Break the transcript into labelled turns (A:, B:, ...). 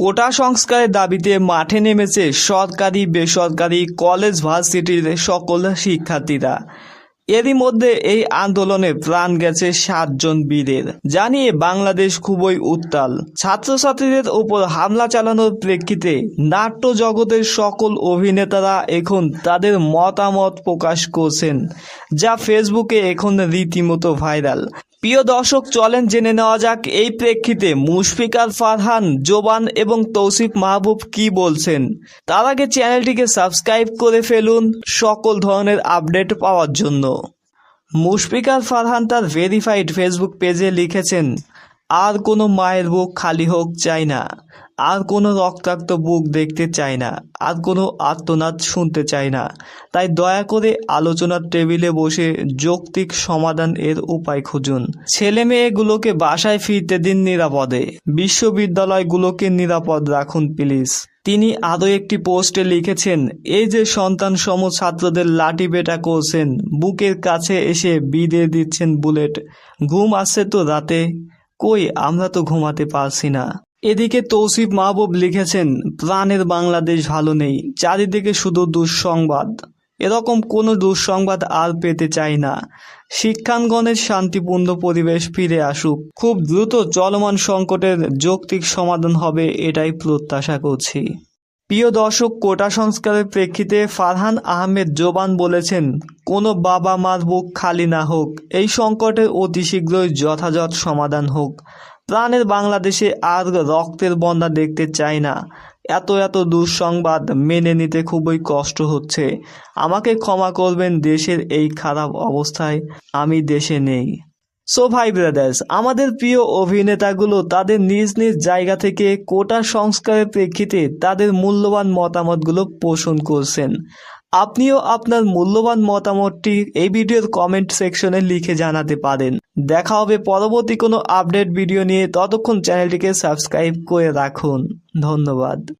A: কোটা সংস্কারের দাবিতে মাঠে নেমেছে সরকারি বেসরকারি, কলেজ, ভার্সিটির সকল শিক্ষার্থীরা। এরই মধ্যে এই আন্দোলনে প্রাণ গেছে সাতজন বীরের। জানিয়ে বাংলাদেশ খুবই উত্তাল। ছাত্রছাত্রীদের উপর হামলা চালানোর প্রেক্ষিতে নাট্য জগতের সকল অভিনেতারা এখন তাদের মতামত প্রকাশ করছেন, যা ফেসবুকে এখন রীতিমতো ভাইরাল। প্রিয় দর্শক, চলেন জেনে নেওয়া যাক এই প্রেক্ষিতে মুশফিকার ফারহান, জোবান এবং তৌসিফ মাহবুব কি বলছেন। তার আগে চ্যানেলটিকে সাবস্ক্রাইব করে ফেলুন সকল ধরনের আপডেট পাওয়ার জন্য। মুশফিকার ফারহান তার ভেরিফাইড ফেসবুক পেজে লিখেছেন আর কোনো মায়ের বুক খালি হোক চাই না, আর কোনো রক্তাক্ত বুক দেখতে চাই না, আর কোনো আত্মনাদ শুনতে চাই না। তাই দয়া করে আলোচনার টেবিলে বসে যৌক্তিক সমাধান এর উপায় খুঁজুন। ছেলে মেয়েগুলোকে বাসায় ফিরতে দিন নিরাপদে। বিশ্ববিদ্যালয়গুলোকে নিরাপদ রাখুন প্লিজ। তিনি আরও একটি পোস্টে লিখেছেন এই যে সন্তান সম ছাত্রদের লাঠি পেটা করছেন, বুকের কাছে এসে বিদে দিচ্ছেন বুলেট। ঘুম আসছে তো রাতে। কই আমরা তো ঘুমাতে পারছি না। এদিকে তৌসিফ মাহবুব লিখেছেন, প্রাণের বাংলাদেশ ভালো নেই, চারিদিকে শুধু দুঃসংবাদ। এরকম কোনো দুঃসংবাদ আর পেতে চাই না। শিক্ষাঙ্গনের শান্তিপূর্ণ পরিবেশ ফিরে আসুক। খুব দ্রুত চলমান সংকটের যৌক্তিক সমাধান হবে, এটাই প্রত্যাশা করছি। প্রিয় দর্শক, কোটা সংস্কারের প্রেক্ষিতে ফারহান আহমেদ জোবান বলেছেন, কোনো বাবা মার বুক খালি না হোক, এই সংকটের অতি শীঘ্রই যথাযথ সমাধান হোক। প্রাণের বাংলাদেশে আর রক্তের বন্যা দেখতে চাই না। এত এত দুঃসংবাদ মেনে নিতে খুবই কষ্ট হচ্ছে। আমাকে ক্ষমা করবেন দেশের এই খারাপ অবস্থায়, আমি দেশে নেই। সো ভাই ব্রাদার্স আমাদের প্রিয় অভিনেতাগুলো তাদের নিজ নিজ জায়গা থেকে কোটা সংস্কারের প্রেক্ষিতে তাদের মূল্যবান মতামতগুলো পোষণ করছেন। আপনিও আপনার মূল্যবান মতামতটি এই ভিডিওর কমেন্ট সেকশনে লিখে জানাতে পারেন। দেখা হবে পরবর্তী কোনো আপডেট ভিডিও নিয়ে। ততক্ষণ চ্যানেলটিকে সাবস্ক্রাইব করে রাখুন। ধন্যবাদ।